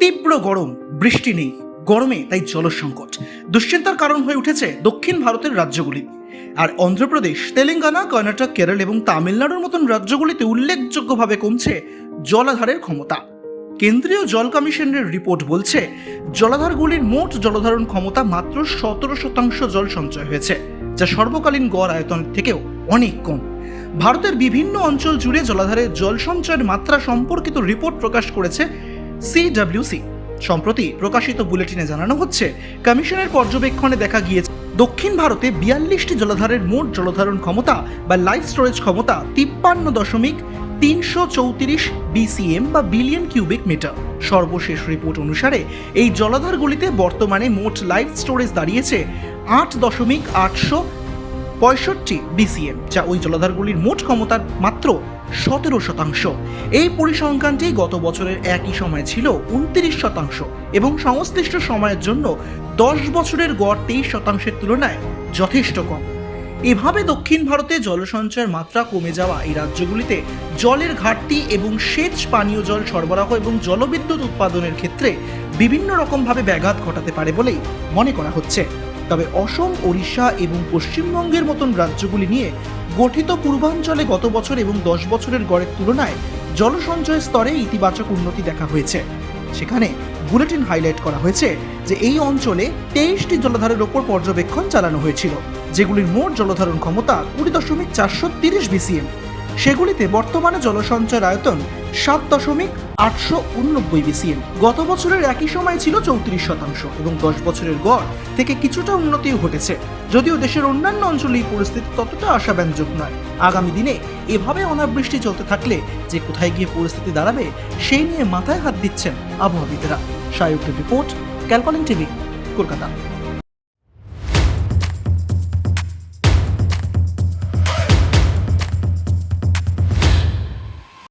তীব্র গরম, বৃষ্টি নেই, গরমে তাই জলসংকট। দুশ্চিন্তার কারণ হয়ে উঠেছে দক্ষিণ ভারতের রাজ্যগুলি। আর অন্ধ্রপ্রদেশ, তেলেঙ্গানা, কর্ণাটক, কেরল এবং তামিলনাড়ুর মতন রাজ্যগুলিতে উল্লেখযোগ্যভাবে কমছে জলাধারের ক্ষমতা। কেন্দ্রীয় জল কমিশনের রিপোর্ট বলছে, জলাধারগুলির মোট জলধারণ ক্ষমতা মাত্র সতেরো শতাংশ জল সঞ্চয় হয়েছে, যা সর্বকালীন গড় আয়তন থেকেও অনেক কম। ভারতের বিভিন্ন অঞ্চল জুড়ে জলাধারের জল সঞ্চয়ের মাত্রা সম্পর্কিত রিপোর্ট প্রকাশ করেছে সিডব্লিউসি। সম্প্রতি প্রকাশিত বুলেটিনে জানানো হচ্ছে, কমিশনের পর্যবেক্ষণে দেখা গিয়েছে, দক্ষিণ ভারতে বিয়াল্লিশটি জলাধারের মোট জলধারণ ক্ষমতা বা লাইফ স্টোরেজ ক্ষমতা তিপ্পান্ন দশমিক তিনশো চৌত্রিশ বিসিএম বা বিলিয়ন কিউবিক মিটার। সর্বশেষ রিপোর্ট অনুসারে, এই জলাধারগুলিতে বর্তমানে মোট লাইফ স্টোরেজ দাঁড়িয়েছে আট দশমিক আটশো পঁয়ষট্টি বিসিএম যা ওই জলাধারগুলির মোট ক্ষমতার মাত্র সতেরো শতাংশ। এই পরিসংখ্যানটি গত বছরের একই সময় ছিল উনত্রিশ শতাংশ এবং সংশ্লিষ্ট সময়ের জন্য দশ বছরের গড় তেইশ শতাংশের তুলনায় যথেষ্ট কম। এভাবে দক্ষিণ ভারতে জলসঞ্চয়ের মাত্রা কমে যাওয়া এই রাজ্যগুলিতে জলের ঘাটতি এবং সেচ পানীয় জল সরবরাহ এবং জলবিদ্যুৎ উৎপাদনের ক্ষেত্রে বিভিন্ন রকমভাবে ব্যাঘাত ঘটাতে পারে বলেই মনে করা হচ্ছে। তবে অসম, ওড়িশা এবং পশ্চিমবঙ্গের মতন রাজ্যগুলি নিয়ে গঠিত পূর্বাঞ্চলে গত বছর এবং দশ বছরের গড়ের তুলনায় জলসঞ্চয় স্তরে ইতিবাচক উন্নতি দেখা হয়েছে। সেখানে বুলেটিন হাইলাইট করা হয়েছে যে এই অঞ্চলে তেইশটি জলাধারের ওপর পর্যবেক্ষণ চালানো হয়েছিল, যেগুলির মোট জলধারণ ক্ষমতা কুড়ি দশমিক চারশো তিরিশ বিসিএম। সেগুলিতে বর্তমানে জলসঞ্চয়ের আয়তন সাত দশমিক আটশো উননব্বই বিসিএম। গত বছরের একই সময় ছিল চৌত্রিশ শতাংশ এবং দশ বছরের গড় থেকে কিছুটা উন্নতিও ঘটেছে। যদিও দেশের অন্যান্য অঞ্চলে এই পরিস্থিতি ততটা আশাব্যঞ্জক নয়। আগামী দিনে এভাবে অনাবৃষ্টি চলতে থাকলে যে কোথায় গিয়ে পরিস্থিতি দাঁড়াবে, সেই নিয়ে মাথায় হাত দিচ্ছেন আবহাওয়াবিদেরা। সায়ুকের রিপোর্ট ক্যালকলিং টিভি, কলকাতা।